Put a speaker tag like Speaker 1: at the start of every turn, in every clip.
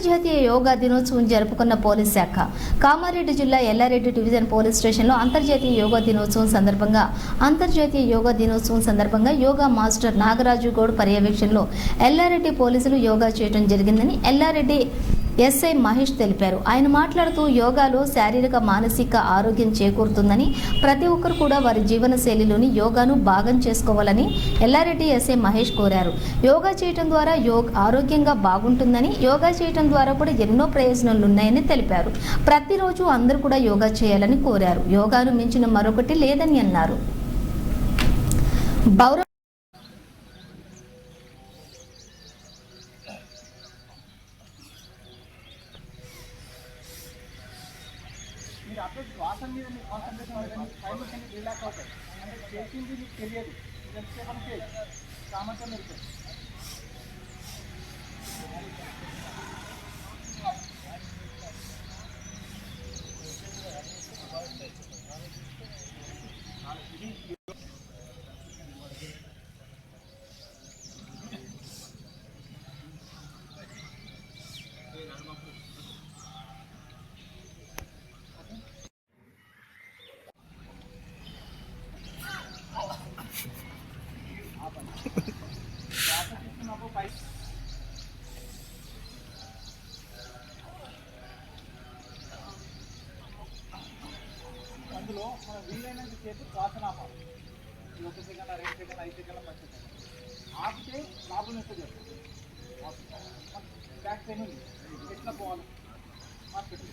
Speaker 1: అంతర్జాతీయ యోగా దినోత్సవం జరుపుకున్న పోలీస్ శాఖ. కామారెడ్డి జిల్లా ఎల్లారెడ్డి డివిజన్ పోలీస్ స్టేషన్లో అంతర్జాతీయ యోగా దినోత్సవం సందర్భంగా అంతర్జాతీయ యోగా దినోత్సవం సందర్భంగా యోగా మాస్టర్ నాగరాజు గౌడ్ పర్యవేక్షణలో ఎల్లారెడ్డి పోలీసులు యోగా చేయడం జరిగిందని ఎల్లారెడ్డి ఎస్ఐ మహేష్ తెలిపారు. ఆయన మాట్లాడుతూ యోగాలో శారీరక మానసిక ఆరోగ్యం చేకూరుతుందని ప్రతి ఒక్కరు కూడా వారి జీవన శైలిలోని యోగాను భాగం చేసుకోవాలని ఎల్లారెడ్డి ఎస్ఐ మహేష్ కోరారు. యోగా చేయటం ద్వారా యోగ ఆరోగ్యంగా బాగుంటుందని యోగా చేయటం ద్వారా కూడా ఎన్నో ప్రయోజనాలు ఉన్నాయని తెలిపారు. ప్రతిరోజు అందరూ కూడా యోగా చేయాలని కోరారు. యోగాను మించిన మరొకటి లేదని అన్నారు. బౌర
Speaker 2: మీరు అప్పుడు శ్వాస మీద మీ కాన్సన్ట్రేషన్ పెట్టండి ఫైవ్ అనేది రిలాక్స్ అవుతాయి. అంటే చేసింది మీకు తెలియదు. ఎంతసేపు అంటే సామర్థ్యం ఉంటుంది శ్వాస అందులో మనం వీలైనంత సేపు శ్వాసను ఆపాలి ఒక సెకండ్ రెండు సెకండ్ ఐదు సెకండ్ పది సెకండ్ ఆపితే లాభం ఎక్కువ చేస్తుంది బ్యాక్ పెయిన్ ఉంది ఎట్లా పోవాలి మార్కెట్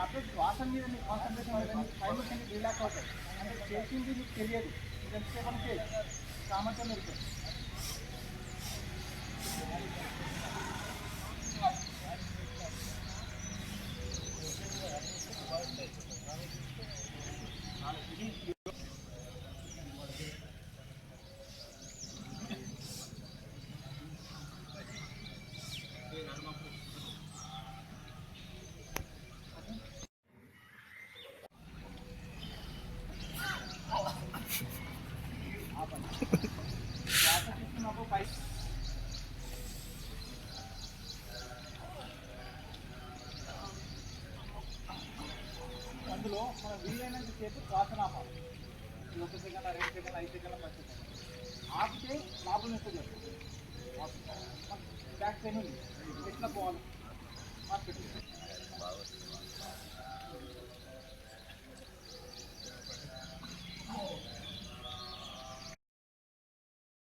Speaker 2: మీరు అప్పుడు శ్వాస మీద మీకు కాన్సన్ట్రేషన్ పెట్టండి ఫైవ్ అనేది రిలాక్స్ అవుతాయి అంటే చేసింది మీకు తెలియదు. మీరు ఎంతసేపు అంటే సామర్థ్యం ఉంటుంది మనం వీలైనంత సేపు శ్వాసను ఆపాలి ఇది ఒక సెకండ్ రెండు సెకండ్ ఐదు సెకండ్ పది సెకండ్ ఆపితే లాభం ఎక్కువ చేస్తుంది బ్యాక్ పెయిన్ ఉంది ఎట్లా పోవాలి హాస్పిటల్